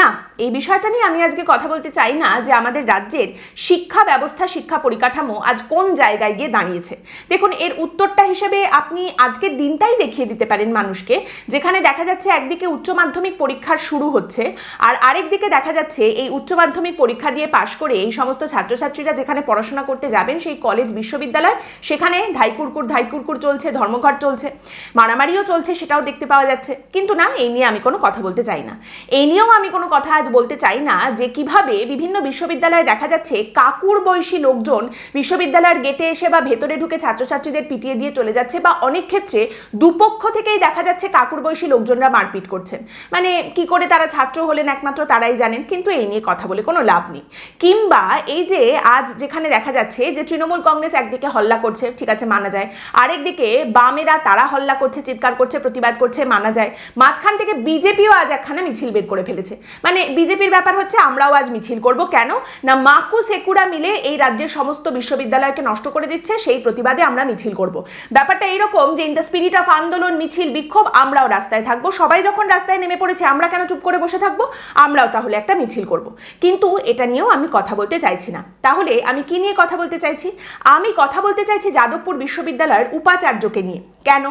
না, এই বিষয়টা নিয়ে আমি আজকে কথা বলতে চাই না যে আমাদের রাজ্যের শিক্ষা ব্যবস্থা, শিক্ষা পরিকাঠামো আজ কোন জায়গায় গিয়ে দাঁড়িয়েছে। দেখুন, এর উত্তরটা হিসেবে আপনি আজকের দিনটাই দেখিয়ে দিতে পারেন মানুষকে, যেখানে দেখা যাচ্ছে একদিকে উচ্চ মাধ্যমিক পরীক্ষার শুরু হচ্ছে, আর আরেক দিকে দেখা যাচ্ছে এই উচ্চ মাধ্যমিক পরীক্ষা দিয়ে পাশ করে এই সমস্ত ছাত্রছাত্রীরা যেখানে পড়াশোনা করতে যাবেন, সেই কলেজ, বিশ্ববিদ্যালয়, সেখানে ধাইকুরকুর ধাইকুরকুর চলছে, ধর্মঘট চলছে, মারামারিও চলছে, সেটাও দেখতে পাওয়া যাচ্ছে। কিন্তু না, এই নিয়ে আমি কোনো কথা বলতে চাই না। এই নিয়েও আমি কোনো কথা আজ বলতে চাই না, যে কীভাবে বিভিন্ন বিশ্ববিদ্যালয়ে দেখা যাচ্ছে কাকুর বয়সী লোকজন বিশ্ববিদ্যালয়ের গেটে এসে বা ভেতরে ঢুকে ছাত্রছাত্রীদের পিটিয়ে দিয়ে চলে যাচ্ছে বা অনেক ক্ষেত্রে দুপক্ষ থেকেই দেখা যাচ্ছে কাকুর বয়সী লোকজনরা মারপিট করছেন। মানে কি করে তারা ছাত্র হলেন একমাত্র তারাই জানেন, কিন্তু এই নিয়ে কথা বলে কোনো লাভ নেই। কিংবা এই যে আজ যেখানে দেখা যাচ্ছে যে তৃণমূল কংগ্রেস একদিকে হল্লা করছে, ঠিক আছে, মানা যায়। আরেকদিকে বামেরা তারা হল্লা করছে, চিৎকার করছে, প্রতিবাদ করছে, মানা যায়। মাঝখান থেকে বিজেপিও আজ একখানা মিছিল বের করে ফেলেছে। মানে বিজেপির ব্যাপার হচ্ছে আমরাও আজ মিছিল করব। কেন? না, মাকু সেকুরা মিলে এই রাজ্যের সমস্ত বিশ্ববিদ্যালয়কে নষ্ট করে দিচ্ছে, সেই প্রতিবাদে আমরা মিছিল করব। ব্যাপারটা এইরকম যে ইন দ্য স্পিরিট অফ আন্দোলন, মিছিল, বিক্ষোভ, আমরাও রাস্তায় থাকব। সবাই যখন রাস্তায় নেমে পড়েছে, আমরা কেন চুপ করে বসে থাকব? আমরাও তাহলে একটা মিছিল করব। কিন্তু এটা নিয়েও আমি কথা বলতে চাইছি না। তাহলে আমি কি নিয়ে কথা বলতে চাইছি? আমি কথা বলতে চাইছি যাদবপুর বিশ্ববিদ্যালয়ের উপাচার্যকে নিয়ে। কেন?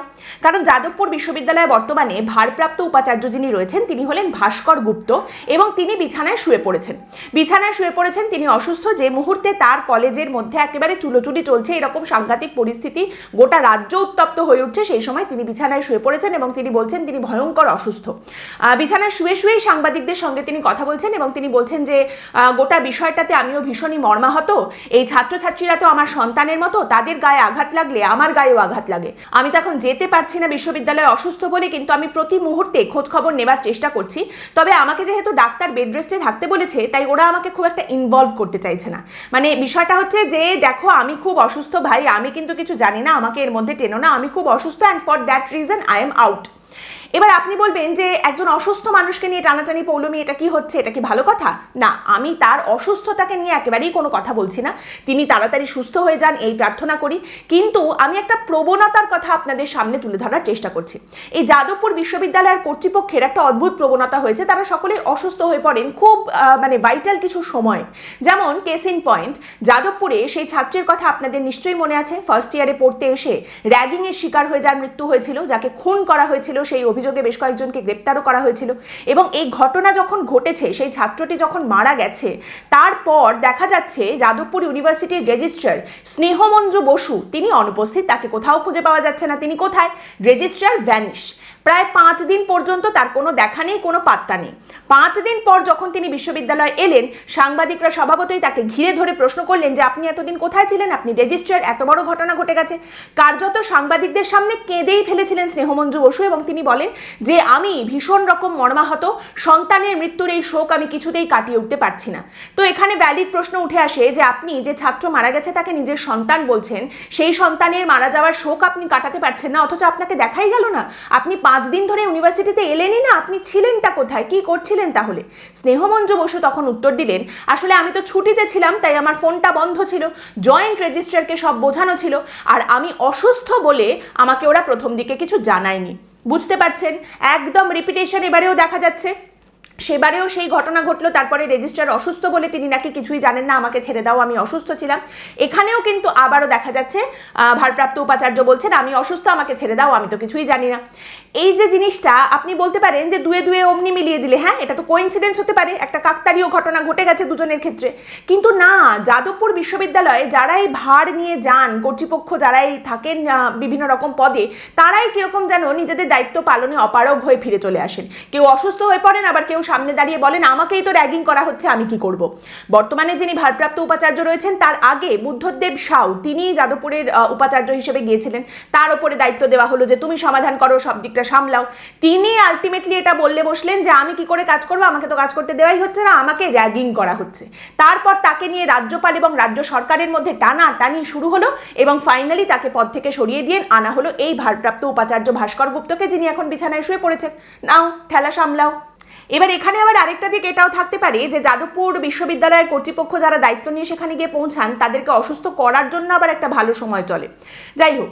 কারণ যাদবপুর বিশ্ববিদ্যালয়ে বর্তমানে ভারপ্রাপ্ত উপাচার্য যিনি রয়েছেন, তিনি হলেন ভাস্কর গুপ্ত এবং তিনি বিছানায় শুয়ে পড়েছেন। বিছানায় শুয়ে পড়েছেন, তিনি অসুস্থ, যে মুহূর্তে তার কলেজের মধ্যে একেবারে চুলোচুলি চলছে, এরকম সাংঘাতিক পরিস্থিতি গোটা রাজ্য উত্তপ্ত হয়ে উঠছে, সেই সময় তিনি বিছানায় শুয়ে পড়েছেন এবং তিনি বলছেন তিনি ভয়ঙ্কর অসুস্থ। বিছানায় শুয়ে শুয়েই সাংবাদিকদের সঙ্গে তিনি কথা বলছেন এবং তিনি বলছেন যে গোটা বিষয়টাতে আমিও ভীষণই মর্মাহত। এই ছাত্রছাত্রীরা তো আমার সন্তানের মতো, তাদের গায়ে আঘাত লাগলে আমার গায়েও আঘাত লাগে। আমি এখন যেতে পারছি না বিশ্ববিদ্যালয়ে অসুস্থ বলে, কিন্তু আমি প্রতি মুহূর্তে খোঁজ খবর নেবার চেষ্টা করছি। তবে আমাকে যেহেতু ডাক্তার বেড রেস্টে থাকতে বলেছে, তাই ওরা আমাকে খুব একটা ইনভলভ করতে চাইছে না। মানে বিষয়টা হচ্ছে যে, দেখো, আমি খুব অসুস্থ ভাই, আমি কিন্তু কিছু জানি না, আমাকে এর মধ্যে টেনো না, আমি খুব অসুস্থ and for that reason I am out এবার আপনি বলবেন যে একজন অসুস্থ মানুষকে নিয়ে টানাটানি, পৌলমি, এটা কি হচ্ছে? এটা কি ভালো কথা? না, আমি তার অসুস্থতাকে নিয়ে একেবারেই কোনো কথা বলছি না। তিনি তাড়াতাড়ি সুস্থ হয়ে যান, এই প্রার্থনা করি। কিন্তু আমি একটা প্রবণতার কথা আপনাদের সামনে তুলে ধরার চেষ্টা করছি। এই যাদবপুর বিশ্ববিদ্যালয়ের কর্তৃপক্ষের একটা অদ্ভুত প্রবণতা হয়েছে। তারা সকলেই অসুস্থ হয়ে পড়েন খুব মানে ভাইটাল কিছু সময়। যেমন কেস ইন পয়েন্ট যাদবপুরে সেই ছাত্রের কথা আপনাদের নিশ্চয়ই মনে আছে। ফার্স্ট ইয়ারে পড়তে এসে র্যাগিংয়ের শিকার হয়ে যার মৃত্যু হয়েছিল, যাকে খুন করা হয়েছিল সেই অভিযোগে বেশ কয়েকজনকে গ্রেপ্তারও করা হয়েছিল। এবং এই ঘটনা যখন ঘটেছে, সেই ছাত্রটি যখন মারা গেছে, তারপর দেখা যাচ্ছে যাদবপুর ইউনিভার্সিটির রেজিস্ট্রার স্নেহমঞ্জু বসু, তিনি অনুপস্থিত। তাকে কোথাও খুঁজে পাওয়া যাচ্ছে না। তিনি কোথায়? Registrar vanish. প্রায় পাঁচ দিন পর্যন্ত তার কোনো দেখা নেই, কোনো পাত্তা নেই। পাঁচ দিন পর যখন তিনি বিশ্ববিদ্যালয়ে এলেন, সাংবাদিকরা স্বভাবতই তাকে ঘিরে ধরে প্রশ্ন করলেন যে, আপনি এতদিন কোথায় ছিলেন? আপনি রেজিস্ট্রার এত বড় ঘটনা ঘটে গেছে। কার্যত সাংবাদিকদের সামনে কেঁদেই ফেলেছিলেন স্নেহমঞ্জু বসু এবং তিনি বলেন যে, আমি ভীষণ রকম মর্মাহত, সন্তানের মৃত্যুর এই শোক আমি কিছুতেই কাটিয়ে উঠতে পারছি না। তো এখানে ভ্যালিড প্রশ্ন উঠে আসে যে, আপনি যে ছাত্র মারা গেছে তাকে নিজের সন্তান বলছেন, সেই সন্তানের মারা যাওয়ার শোক আপনি কাটাতে পারছেন না, অথচ আপনাকে দেখাই গেল না। আপনি পাঁচ দিন ধরে ইউনিভার্সিটিতে এলেনি না, আপনি ছিলেনটা কোথায়? কি করছিলেন তাহলে? স্নেহমঞ্জু বসু তখন উত্তর দিলেন, আসলে আমি তো ছুটিতে ছিলাম, তাই আমার ফোনটা বন্ধ ছিল, জয়েন্ট রেজিস্ট্রারকে সব বোঝানো ছিল, আর আমি অসুস্থ বলে আমাকে ওরা প্রথম দিকে কিছু জানায়নি। বুঝতে পারছেন? একদম রিপিটেশন এবারেও দেখা যাচ্ছে। সেবারেও সেই ঘটনা ঘটলো, তারপরে রেজিস্ট্রার অসুস্থ বলে তিনি নাকি কিছুই জানেন না, আমাকে ছেড়ে দাও, আমি অসুস্থ ছিলাম। এখানেও কিন্তু আবারও দেখা যাচ্ছে ভারপ্রাপ্ত উপাচার্য বলছেন, আমি অসুস্থ, আমাকে ছেড়ে দাও, আমি তো কিছুই জানি না। এই যে জিনিসটা, আপনি বলতে পারেন যে দুয়ে দুয়ে অমনি মিলিয়ে দিলে হ্যাঁ এটা তো কোইন্সিডেন্স হতে পারে, একটা কাকতারীয় ঘটনা ঘটে গেছে দুজনের ক্ষেত্রে। কিন্তু না, যাদবপুর বিশ্ববিদ্যালয়ে যারাই ভার নিয়ে যান, কর্তৃপক্ষ যারাই থাকেন বিভিন্ন রকম পদে, তারাই কীরকম যেন নিজেদের দায়িত্ব পালনে অপারগ হয়ে ফিরে চলে আসেন। কেউ অসুস্থ হয়ে পড়েন, আবার কেউ সামনে দাঁড়িয়ে বলেন, আমাকেই তো র্যাগিং করা হচ্ছে, আমি কি করব? বর্তমানে যিনি ভারপ্রাপ্ত উপাচার্য রয়েছেন, তার আগে বুদ্ধদেব সাউ তিনি যাদবপুরের উপাচার্য হিসেবে গিয়েছিলেন। তার উপরে দায়িত্ব দেওয়া হলো যে, তুমি সমাধান করো, সব দিকটা সামলাও। তিনি আলটিমেটলি এটা বললে বসলেন যে, আমি কি করে কাজ করব? আমাকে তো কাজ করতে দেওয়াই হচ্ছে না, আমাকে র্যাগিং করা হচ্ছে। তারপর তাকে নিয়ে রাজ্যপাল এবং রাজ্য সরকারের মধ্যে টানা টানি শুরু হলো এবং ফাইনালি তাকে পদ থেকে সরিয়ে দিয়ে আনা হলো এই ভারপ্রাপ্ত উপাচার্য ভাস্কর গুপ্তকে, যিনি এখন বিছানায় শুয়ে পড়েছেন। নাও, ঠেলা সামলাও। এবার এখানে আবার আরেকটা দিক এটাও থাকতে পারে যে যাদবপুর বিশ্ববিদ্যালয়ের কর্তৃপক্ষ যারা দায়িত্ব নিয়ে সেখানে গিয়ে পৌঁছান, তাদেরকে অসুস্থ করার জন্য আবার একটা ভালো সময় চলে। যাই হোক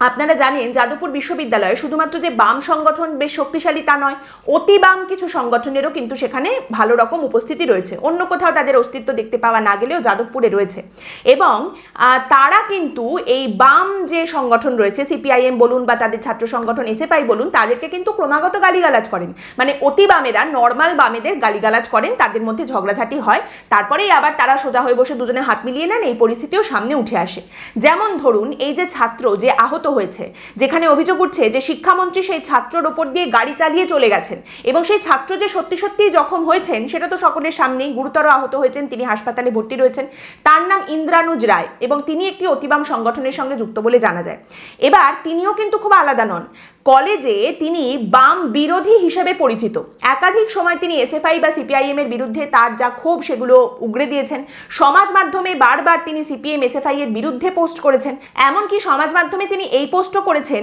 আপনারা জানেন যাদবপুর বিশ্ববিদ্যালয়ে শুধুমাত্র যে বাম সংগঠন বেশ শক্তিশালী তা নয়, অতি বাম কিছু সংগঠনেরও কিন্তু সেখানে ভালো রকম উপস্থিতি রয়েছে। অন্য কোথাও তাদের অস্তিত্ব দেখতে পাওয়া না গেলেও যাদবপুরে রয়েছে। এবং তারা কিন্তু এই বাম যে সংগঠন রয়েছে, সিপিআইএম বলুন বা তাদের ছাত্র সংগঠন, এসএফআই বলুন, তাদেরকে কিন্তু ক্রমাগত গালিগালাজ করেন। মানে অতি বামেরা, নর্মাল বামেদের গালিগালাজ করেন, তাদের মধ্যে ঝগড়াঝাটি হয়। তারপরেই আবার তারা সোজা হয়ে বসে দুজনে হাত মিলিয়ে নেন, এই পরিস্থিতিও সামনে উঠে আসে। যেমন ধরুন, এই যে ছাত্র যে আহত হয়েছে, যেখানে অভিযোগ উঠছে যে শিক্ষামন্ত্রী সেই ছাত্রর ওপর দিয়ে গাড়ি চালিয়ে চলে গেছেন এবং সেই ছাত্র যে সত্যি সত্যিই জখম হয়েছেন সেটা তো সকলের সামনেই গুরুতর আহত হয়েছেন, তিনি হাসপাতালে ভর্তি রয়েছেন। তার নাম ইন্দ্রানুজ রায় এবং তিনি একটি অতিবাম সংগঠনের সঙ্গে যুক্ত বলে জানা যায়। এবার তিনিও কিন্তু খুব আলাদা নন। কলেজে তিনি বাম বিরোধী হিসেবে পরিচিত। একাধিক সময় তিনি এসএফআই বা সিপিআইএম এর বিরুদ্ধে তার যা ক্ষোভ সেগুলো উগড়ে দিয়েছেন। সমাজ মাধ্যমে বারবার তিনি সিপিএম এসএফআই এর বিরুদ্ধে পোস্ট করেছেন। এমনকি সমাজ মাধ্যমে তিনি এই পোস্টও করেছেন,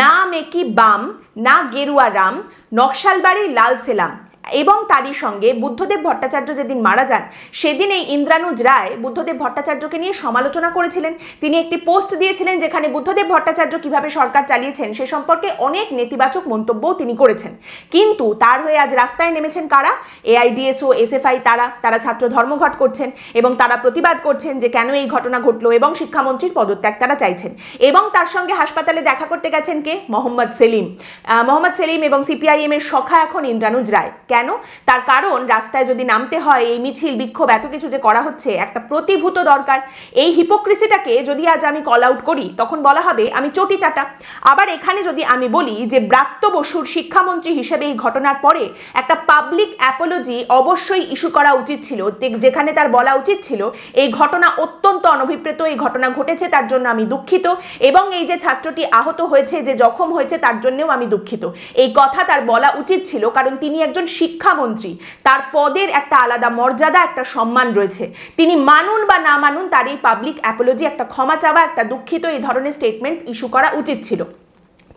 না মেকি বাম, না গেরুয়া রাম, নকশালবাড়ি লাল সেলাম। এবং তারই সঙ্গে বুদ্ধদেব ভট্টাচার্য যেদিন মারা যান, সেদিন এই ইন্দ্রানুজ রায় বুদ্ধদেব ভট্টাচার্যকে নিয়ে সমালোচনা করেছিলেন। তিনি একটি পোস্ট দিয়েছিলেন যেখানে বুদ্ধদেব ভট্টাচার্য কীভাবে সরকার চালিয়েছেন সে সম্পর্কে অনেক নেতিবাচক মন্তব্যও তিনি করেছেন। কিন্তু তার হয়ে আজ রাস্তায় নেমেছেন কারা? এআইডিএসও, এসএফআই, তারা তারা ছাত্র ধর্মঘট করছেন এবং তারা প্রতিবাদ করছেন যে কেন এই ঘটনা ঘটলো এবং শিক্ষামন্ত্রীর পদত্যাগ তারা চাইছেন। এবং তার সঙ্গে হাসপাতালে দেখা করতে গেছেন কে? মোহাম্মদ সেলিম। মোহাম্মদ সেলিম এবং সিপিআইএম এর সখা এখন ইন্দ্রানুজ রায়। কেন? তার কারণ রাস্তায় যদি নামতে হয়, এই মিছিল, বিক্ষোভ, এত কিছু যে করা হচ্ছে, একটা প্রতিভূত দরকার। এই হিপোক্রেসিটাকে যদি আজ আমি কল আউট করি, তখন বলা হবে, আমি চটি চাটা। আবার এখানে যদি আমি বলি যে, ব্রাত্য বসুর শিক্ষামন্ত্রী হিসেবে এই ঘটনার পরে একটা পাবলিক অ্যাপোলজি অবশ্যই ইস্যু করা উচিত ছিল। যেখানে তার বলা উচিত ছিল, এই ঘটনা অত্যন্ত অনভিপ্রেত, এই ঘটনা ঘটেছে, তার জন্য আমি দুঃখিত। এবং এই যে ছাত্রটি আহত হয়েছে, যে জখম হয়েছে, তার জন্যও আমি দুঃখিত। এই কথা তার বলা উচিত ছিল, কারণ তিনি একজন শিক্ষামন্ত্রী। তার পদের একটা আলাদা মর্যাদা, একটা সম্মান রয়েছে। তিনি মানুন বা না মানুন তার এই পাবলিক অ্যাপোলজি একটা ক্ষমা চাওয়া, একটা দুঃখিত এই ধরনের স্টেটমেন্ট ইস্যু করা উচিত ছিল।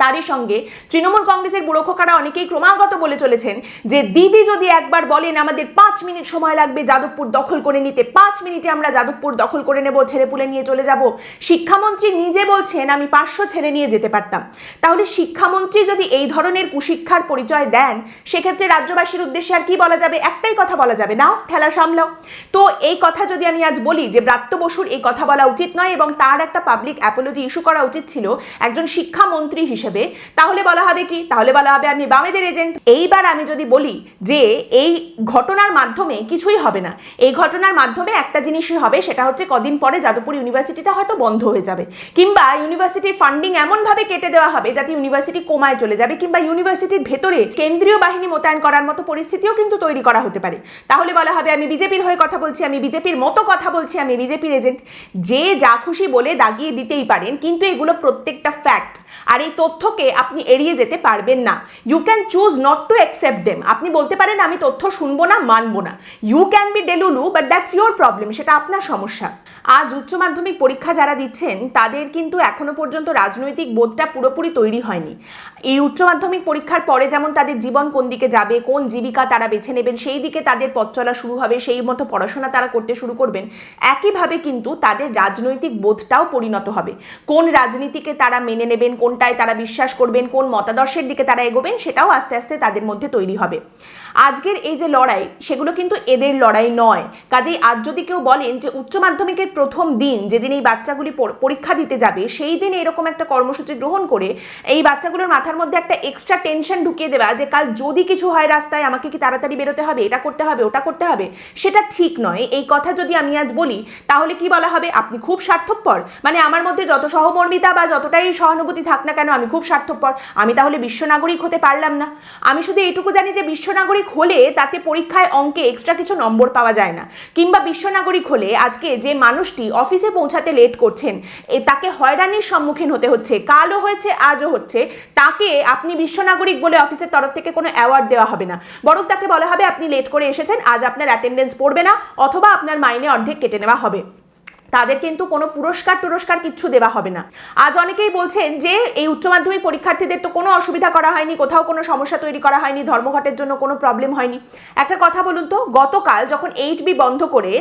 তারই সঙ্গে তৃণমূল কংগ্রেসের বুড়োখোকারা অনেকেই ক্রমাগত বলে চলেছেন যে দিদি যদি একবার বলেন আমাদের পাঁচ মিনিট সময় লাগবে যাদবপুর দখল করে নিতে, পাঁচ মিনিটে আমরা যাদবপুর দখল করে নেব, ছেলে পুলে নিয়ে চলে যাব। শিক্ষামন্ত্রী নিজে বলছেন, আমি পাঁচশো ছেলে নিয়ে যেতে পারতাম। তাহলে শিক্ষামন্ত্রী যদি এই ধরনের কুশিক্ষার পরিচয় দেন, সেক্ষেত্রে রাজ্যবাসীর উদ্দেশ্যে আর কি বলা যাবে? একটাই কথা বলা যাবে। নাও, ঠেলা সামলাও। তো এই কথা যদি আমি আজ বলি যে ব্রাত্য বসুর এই কথা বলা উচিত নয় এবং তার একটা পাবলিক অ্যাপোলজি ইস্যু করা উচিত ছিল, একজন শিক্ষামন্ত্রী হিসেবে তাহলে বলা হবে কি? তাহলে বলা হবে আমি বামেদের এজেন্ট। এইবার আমি যদি বলি যে এই ঘটনার মাধ্যমে কিছুই হবে না, এই ঘটনার মাধ্যমে একটা জিনিসই হবে, সেটা হচ্ছে কদিন পরে যাদবপুর ইউনিভার্সিটিটা হয়তো বন্ধ হয়ে যাবে। কিংবা ইউনিভার্সিটির ফান্ডিং এমনভাবে কেটে দেওয়া হবে যাতে ইউনিভার্সিটি কমায় চলে যাবে, কিংবা ইউনিভার্সিটির ভেতরে কেন্দ্রীয় বাহিনী মোতায়েন করার মতো পরিস্থিতিও কিন্তু তৈরি করা হতে পারে। তাহলে বলা হবে আমি বিজেপির হয়ে কথা বলছি, আমি বিজেপির মতো কথা বলছি, আমি বিজেপির এজেন্ট। যে যা খুশি বলে দাগিয়ে দিতেই পারেন, কিন্তু এগুলো প্রত্যেকটা ফ্যাক্ট আর এই তথ্যকে আপনি এড়িয়ে যেতে পারবেন না। You can choose not to accept them আপনি বলতে পারেন, আমি তথ্য শুনব না, মানবো না। You can be delulu but that's your problem সেটা আপনার সমস্যা। আজ উচ্চ মাধ্যমিক পরীক্ষা যারা দিচ্ছেন, তাদের কিন্তু এখনও পর্যন্ত রাজনৈতিক বোধটা পুরোপুরি তৈরি হয়নি। এই উচ্চ মাধ্যমিক পরীক্ষার পরে যেমন তাদের জীবন কোন দিকে যাবে, কোন জীবিকা তারা বেছে নেবেন, সেই দিকে তাদের পথ চলা শুরু হবে, সেই মতো পড়াশোনা তারা করতে শুরু করবেন, একইভাবে কিন্তু তাদের রাজনৈতিক বোধটাও পরিণত হবে। কোন রাজনীতিকে তারা মেনে নেবেন কোনটায় তারা বিশ্বাস করবেন, কোন মতাদর্শের দিকে তারা এগোবেন, সেটাও আস্তে আস্তে তাদের মধ্যে তৈরি হবে। আজকের এই যে লড়াই, সেগুলো কিন্তু এদের লড়াই নয়। কাজেই আজ যদি কেউ বলেন যে উচ্চ মাধ্যমিকের প্রথম দিন যেদিন এই বাচ্চাগুলি পর- পরীক্ষা দিতে যাবে, সেই দিন এরকম একটা কর্মসূচি গ্রহণ করে এই বাচ্চাগুলোর মাথার মধ্যে একটা এক্সট্রা টেনশন ঢুকিয়ে দেওয়া যে কাল যদি কিছু হয় রাস্তায়, আমাকে কি তাড়াতাড়ি বেরোতে হবে, এটা করতে হবে, ওটা করতে হবে, সেটা ঠিক নয়। এই কথা যদি আমি আজ বলি, তাহলে কি বলা হবে? আপনি খুব স্বার্থপর। মানে আমার মধ্যে যত সহমর্মিতা বা যতটাই সহানুভূতি থাক না কেন? আমি খুব স্বার্থপর। আমি তাহলে বিশ্ব নাগরিক হতে পারলাম না। আমি শুধু এইটুকু জানি যে বিশ্ব নাগরিক হলে তাতে পরীক্ষায় অঙ্কে এক্সট্রা কিছু নম্বর পাওয়া যায় না। কিংবা বিশ্ব নাগরিক হলে আজকে যে মানুষটি অফিসে পৌঁছাতে লেট করছেন তাকে হয়রানির সম্মুখীন হতে হচ্ছে, কালও হয়েছে, আজও হচ্ছে। তাকে আপনি বিশ্ব নাগরিক বলে অফিসের তরফ থেকে কোনো অ্যাওয়ার্ড দেওয়া হবে না। বরং তাকে বলা হবে আপনি লেট করে এসেছেন, আজ আপনার অ্যাটেন্ডেন্স পড়বে না, অথবা আপনার মাইনে অর্ধেক কেটে নেওয়া হবে। তাদের কিন্তু কোনো পুরস্কার টুরস্কার কিচ্ছু দেওয়া হবে না। আজ অনেকেই বলছেন যে এই উচ্চ মাধ্যমিক পরীক্ষার্থীদের তো কোনো অসুবিধা করা হয়নি, কোথাও কোনো সমস্যা তৈরি করা হয়নি, ধর্মঘটের জন্য কোনো প্রবলেম হয়নি। একটা কথা বলুন তো, গতকাল যখন এইচ বি বন্ধ করে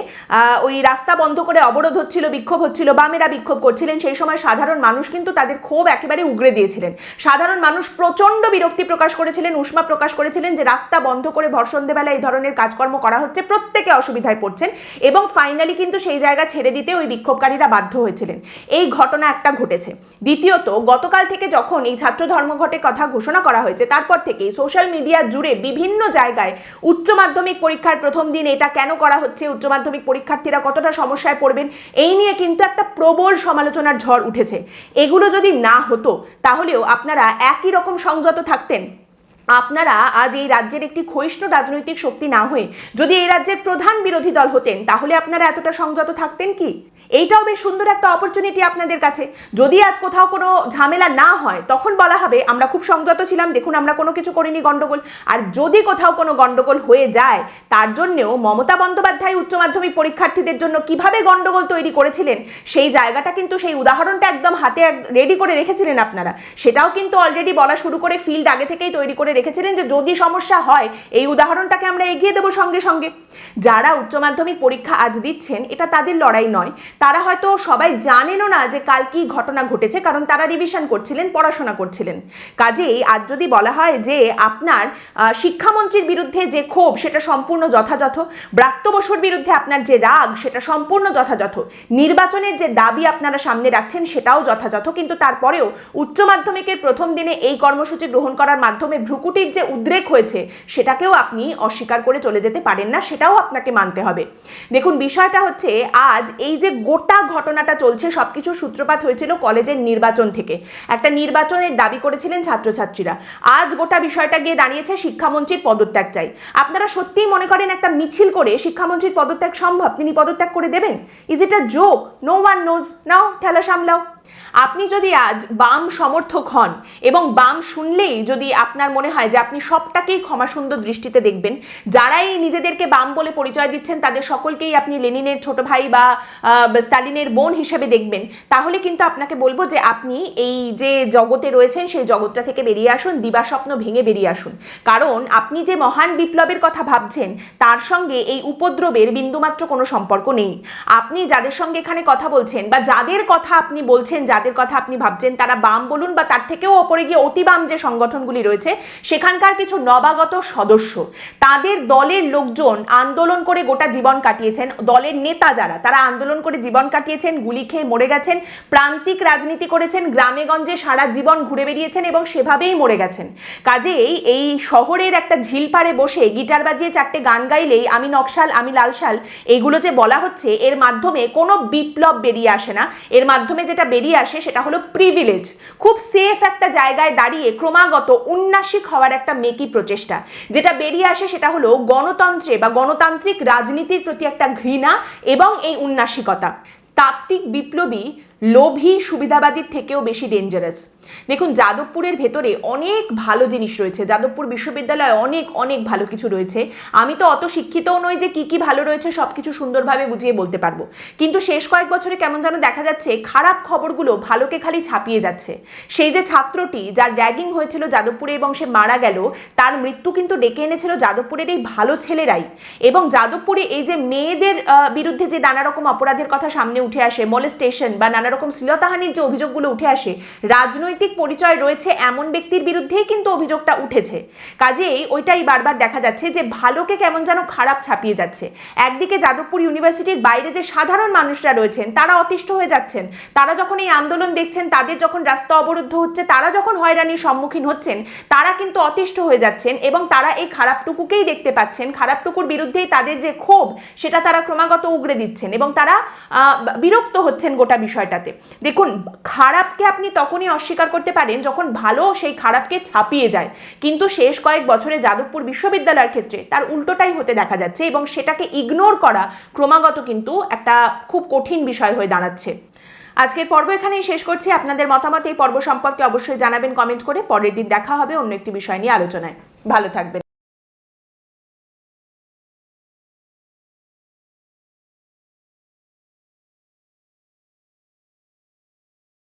ওই রাস্তা বন্ধ করে অবরোধ হচ্ছিল, বিক্ষোভ হচ্ছিল, বামেরা বিক্ষোভ করছিলেন, সেই সময় সাধারণ মানুষ কিন্তু তাদের ক্ষোভ একেবারে উগরে দিয়েছিলেন। সাধারণ মানুষ প্রচণ্ড বিরক্তি প্রকাশ করেছিলেন, উষ্মা প্রকাশ করেছিলেন যে রাস্তা বন্ধ করে ভর সন্ধেবেলা এই ধরনের কাজকর্ম করা হচ্ছে, প্রত্যেকে অসুবিধায় পড়ছেন এবং ফাইনালি কিন্তু সেই জায়গা ছেড়ে দিতে ওই বিক্ষোভকারীরা বাধ্য হয়েছিলেন। এই ঘটনা একটা ঘটেছে। দ্বিতীয়ত, গতকাল থেকে যখন এই ছাত্র ধর্মঘটের কথা ঘোষণা করা হয়েছে, তারপর থেকেই সোশ্যাল মিডিয়া জুড়ে বিভিন্ন জায়গায় উচ্চ মাধ্যমিক পরীক্ষার প্রথম দিন এটা কেন করা হচ্ছে, উচ্চ মাধ্যমিক পরীক্ষার্থীরা কতটা সমস্যায় পড়বেন, এই নিয়ে কিন্তু একটা প্রবল সমালোচনার ঝড় উঠেছে। এগুলো যদি না হতো, তাহলেও আপনারা একই রকম সংযত থাকতেন। আপনারা আজ এই রাজ্যের একটি ক্ষয়িষ্ণু রাজনৈতিক শক্তি না হয়ে যদি এই রাজ্যের প্রধান বিরোধী দল হতেন, তাহলে আপনারা এতটা সংযত থাকতেন কি? এইটাও বেশ সুন্দর একটা অপরচুনিটি আপনাদের কাছে। যদি আজ কোথাও কোনো ঝামেলা না হয়, তখন বলা হবে, আমরা খুব সংযত ছিলাম, দেখুন আমরা কোনো কিছু করিনি গন্ডগোল আর যদি কোথাও কোনো গন্ডগোল হয়ে যায়, তার জন্যেও মমতা বন্দ্যোপাধ্যায় উচ্চ মাধ্যমিক পরীক্ষার্থীদের জন্য কীভাবে গন্ডগোল তৈরি করেছিলেন, সেই জায়গাটা কিন্তু সেই উদাহরণটা একদম হাতে রেডি করে রেখেছিলেন আপনারা। সেটাও কিন্তু অলরেডি বলা শুরু করে ফিল্ড আগে থেকেই তৈরি করে রেখেছিলেন যে, যদি সমস্যা হয়, এই উদাহরণটাকে আমরা এগিয়ে দেবো সঙ্গে সঙ্গে। যারা উচ্চ মাধ্যমিক পরীক্ষা আজ দিচ্ছেন, এটা তাদের লড়াই নয়। তারা হয়তো সবাই জানেনও না যে কাল কি ঘটনা ঘটেছে, কারণ তারা রিভিশন করছিলেন, পড়াশোনা করছিলেন। কাজেই আজ যদি বলা হয় যে আপনার শিক্ষামন্ত্রীর বিরুদ্ধে যে ক্ষোভ, সেটা সম্পূর্ণ যথাযথ। ব্রাত্য বসুর বিরুদ্ধে আপনার যে রাগ, সেটা সম্পূর্ণ যথাযথ। নির্বাচনের যে দাবি আপনারা সামনে রাখছেন, সেটাও যথাযথ। কিন্তু তারপরেও উচ্চ মাধ্যমিকের প্রথম দিনে এই কর্মসূচি গ্রহণ করার মাধ্যমে ভ্রুকুটির যে উদ্রেক হয়েছে, সেটাকেও আপনি অস্বীকার করে চলে যেতে পারেন না, সেটাও আপনাকে মানতে হবে। দেখুন, বিষয়টা হচ্ছে আজ এই যে গোটা ঘটনাটা চলছে, সবকিছু সূত্রপাত হয়েছিল কলেজের নির্বাচন থেকে। একটা নির্বাচনের দাবি করেছিলেন ছাত্রছাত্রীরা। আজ গোটা বিষয়টা গিয়ে দাঁড়িয়েছে শিক্ষামন্ত্রীর পদত্যাগ চাই। আপনারা সত্যিই মনে করেন একটা মিছিল করে শিক্ষামন্ত্রীর পদত্যাগ সম্ভব? তিনি পদত্যাগ করে দেবেন? Is it a joke no one knows now, ঠেলা সামলাও। আপনি যদি আজ বাম সমর্থক হন এবং বাম শুনলেই যদি আপনার মনে হয় যে আপনি সবটাকেই ক্ষমাসুন্দর দৃষ্টিতে দেখবেন, যারাই নিজেদেরকে বাম বলে পরিচয় দিচ্ছেন, তাদের সকলকেই আপনি লেনিনের ছোট ভাই বা স্টালিনের বোন হিসেবে দেখবেন। তাহলে কিন্তু আপনাকে বলব যে আপনি এই যে জগতে রয়েছেন, সেই জগৎটা থেকে বেরিয়ে আসুন, দিবাস্বপ্ন ভেঙে বেরিয়ে আসুন। কারণ আপনি যে মহান বিপ্লবের কথা ভাবছেন, তার সঙ্গে এই উপদ্রবের বিন্দুমাত্র কোনো সম্পর্ক নেই। আপনি যাদের সঙ্গে এখানে কথা বলছেন বা যাদের কথা আপনি বলছেন, যাদের কথা আপনি ভাবছেন, তারা বাম বলুন বা তার থেকেও ওপরে গিয়ে অতি বাম যে সংগঠনগুলি রয়েছে, সেখানকার কিছু নবাগত সদস্য, তাদের দলের লোকজন আন্দোলন করে গোটা জীবন কাটিয়েছেন, দলের নেতা যারা, তারা আন্দোলন করে জীবন কাটিয়েছেন, গুলি খেয়ে মরে গেছেন, প্রান্তিক রাজনীতি করেছেন, গ্রামে গঞ্জে সারা জীবন ঘুরে বেরিয়েছেন এবং সেভাবেই মরে গেছেন। কাজেই এই শহরের একটা ঝিলপাড়ে বসে গিটার বাজিয়ে চারটে গান গাইলেই আমি নকশাল, আমি লালশাল, এগুলো যে বলা হচ্ছে, এর মাধ্যমে কোনো বিপ্লব বেরিয়ে আসে না। এর মাধ্যমে যেটা বেরিয়ে আসে সেটা হলো প্রিভিলেজ খুব সেফ একটা জায়গায় দাঁড়িয়ে ক্রমাগত উন্নাসিক হওয়ার একটা মেকি প্রচেষ্টা। যেটা বেরিয়ে আসে সেটা হলো গণতন্ত্রে বা গণতান্ত্রিক রাজনীতির প্রতি একটা ঘৃণা এবং এই উন্নাসিকতা। তাত্ত্বিক বিপ্লবী লোভী সুবিধাবাদীর থেকেও বেশি ডেঞ্জারাস দেখুন, যাদবপুরের ভেতরে অনেক ভালো জিনিস রয়েছে। যাদবপুর বিশ্ববিদ্যালয়ে অনেক অনেক ভালো কিছু রয়েছে। আমি তো অত শিক্ষিতও নই যে কি কি ভালো রয়েছে সব কিছু সুন্দরভাবে বুঝিয়ে বলতে পারব। কিন্তু শেষ কয়েক বছরে কেমন যেন দেখা যাচ্ছে, খারাপ খবরগুলো ভালোকে খালি ছাপিয়ে যাচ্ছে। সেই যে ছাত্রটি যার র্যাগিং হয়েছিল যাদবপুরে এবং সে মারা গেল, তার মৃত্যু কিন্তু ডেকে এনেছিল যাদবপুরের এই ভালো ছেলেরাই। এবং যাদবপুরে এই যে মেয়েদের বিরুদ্ধে যে নানা রকম অপরাধের কথা সামনে উঠে আসে মলেস্টেশন বা নানা রকম শ্লীলতাহানির যে অভিযোগগুলো উঠে আসে, রাজনৈতিক পরিচয় রয়েছে এমন ব্যক্তির বিরুদ্ধেই কিন্তু অভিযোগটা উঠেছে। কাজেই ওইটাই বারবার দেখা যাচ্ছে যে ভালোকে কেমন যেন খারাপ ছাপিয়ে যাচ্ছে। একদিকে যাদবপুর ইউনিভার্সিটির বাইরে যে সাধারণ মানুষরা রয়েছেন, তারা অতিষ্ঠ হয়ে যাচ্ছেন। তারা যখন এই আন্দোলন দেখছেন, তাদের যখন রাস্তা অবরুদ্ধ হচ্ছে, তারা যখন হয়রানির সম্মুখীন হচ্ছেন, তারা কিন্তু অতিষ্ঠ হয়ে যাচ্ছেন এবং তারা এই খারাপটুকুকেই দেখতে পাচ্ছেন। খারাপটুকুর বিরুদ্ধেই তাদের যে ক্ষোভ, সেটা তারা ক্রমাগত উগরে দিচ্ছেন এবং তারা বিরক্ত হচ্ছেন গোটা বিষয়টাতে। দেখুন, খারাপকে আপনি তখনই অস্বীকার করতে পারেন যখন ভালো সেই খারাপকে ছাপিয়ে যায়। কিন্তু শেষ কয়েক বছরে যাদবপুর বিশ্ববিদ্যালয়ের ক্ষেত্রে তার উল্টোটাই হতে দেখা যাচ্ছে এবং সেটাকে ইগনোর করা ক্রমাগত কিন্তু একটা খুব কঠিন বিষয় হয়ে দাঁড়াচ্ছে। আজকের পর্ব এখানেই শেষ করছি। আপনাদের মতামত এই পর্ব সম্পর্কে অবশ্যই জানাবেন কমেন্ট করে। পরের দিন দেখা হবে অন্য একটি বিষয় নিয়ে আলোচনায়। ভালো থাকবেন।